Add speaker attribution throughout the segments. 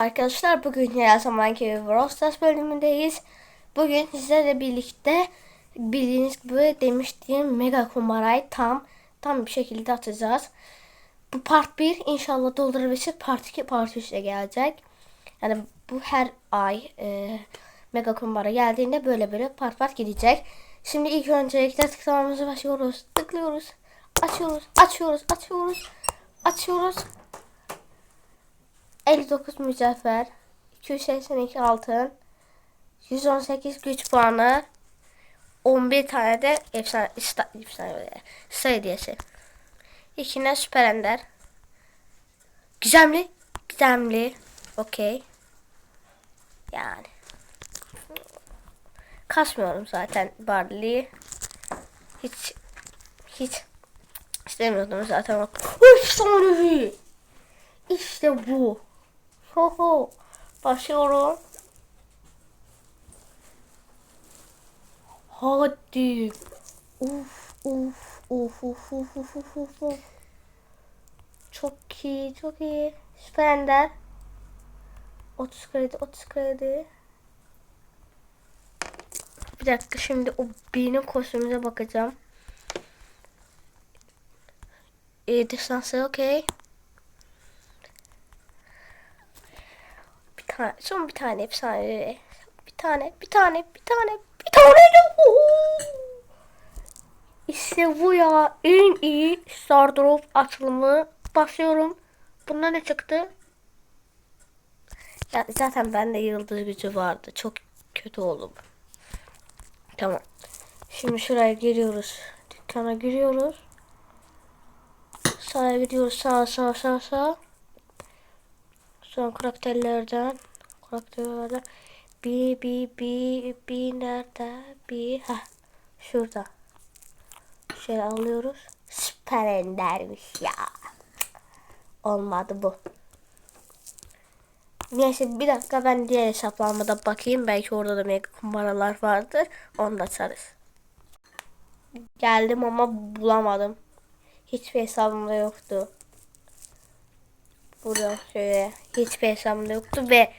Speaker 1: Arkadaşlar bugün her zamanki Brawl Stars bölümündeyiz. Bugün sizlerle birlikte bildiğiniz gibi demiştiğim mega kumarayı tam tam bir şekilde atacağız. Bu part 1 inşallah doldurabilirsek part 2 part 3 de gelecek. Yani bu her ay e, mega kumara geldiğinde böyle böyle part part gidecek. Şimdi ilk öncelikle tıklamamızı başlıyoruz. Tıklıyoruz. Açıyoruz. Açıyoruz. Açıyoruz. Açıyoruz. 59 mücevher, 282 altın, 118 güç puanı, 11 tane de efsane, ista, efsane sayı hediyesi. İkine süper ender. Gizemli, gizemli. Okey. Yani. Kasmıyorum zaten Barley'i. Hiç hiç istemiyordum zaten. Efsanevi. İşte bu. Ho ho. Başlıyorum. Hadi. Uf uf uf uf uf uf uf uf. Çok iyi çok iyi. Süper Ender. 30 kredi 30 kredi. Bir dakika şimdi o benim kostümüne bakacağım. E, distansı okey. Tane, son bir tane efsane. Bir tane, bir tane, bir tane, bir tane. Oo! İşte bu ya. En iyi Stardrop açılımı. Başlıyorum. Bunda ne çıktı? Ya zaten bende yıldız gücü vardı. Çok kötü oldum. Tamam. Şimdi şuraya giriyoruz. Dükkana giriyoruz. Sağa gidiyoruz. Sağ sağ sağ sağ. Son karakterlerden karakterlerden bir bir bir bir nerede? Bir ha şurada. Şöyle alıyoruz. Süper endermiş ya. Olmadı bu. Neyse bir dakika ben diğer hesaplamada bakayım. Belki orada da mega kumbaralar vardır. Onu da açarız. Geldim ama bulamadım. Hiçbir hesabımda yoktu. Burada şöyle hiçbir hesabımda yoktu ve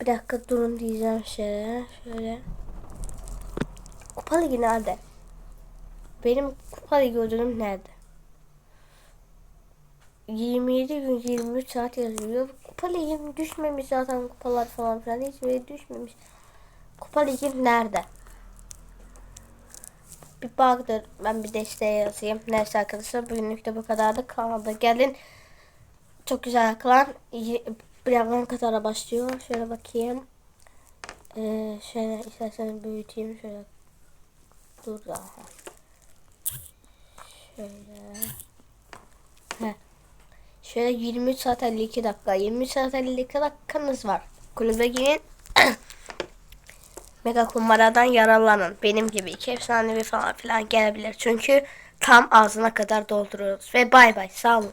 Speaker 1: bir dakika durun diyeceğim şöyle şöyle Kupa Ligi nerede? Benim Kupa Ligi ödülüm nerede? 27 gün 23 saat yazıyor. Kupa Ligi'm düşmemiş zaten kupalar falan filan hiçbir düşmemiş. Kupa Ligi'm nerede? Bir bug'dır. Ben bir desteğe yazayım. Neyse arkadaşlar bugünlük de bu kadardı. Kanalda gelin. Çok güzel klan. Birazdan Katar'a başlıyor. Şöyle bakayım. Ee, şöyle istersen büyüteyim. Şöyle. Dur daha. Şöyle. Heh. Şöyle 23 saat 52 dakika. 23 saat 52 dakikanız var. Kulübe girin. Mega kumbaradan yararlanın. Benim gibi iki efsanevi falan filan gelebilir. Çünkü tam ağzına kadar dolduruyoruz. Ve bay bay. Sağ olun.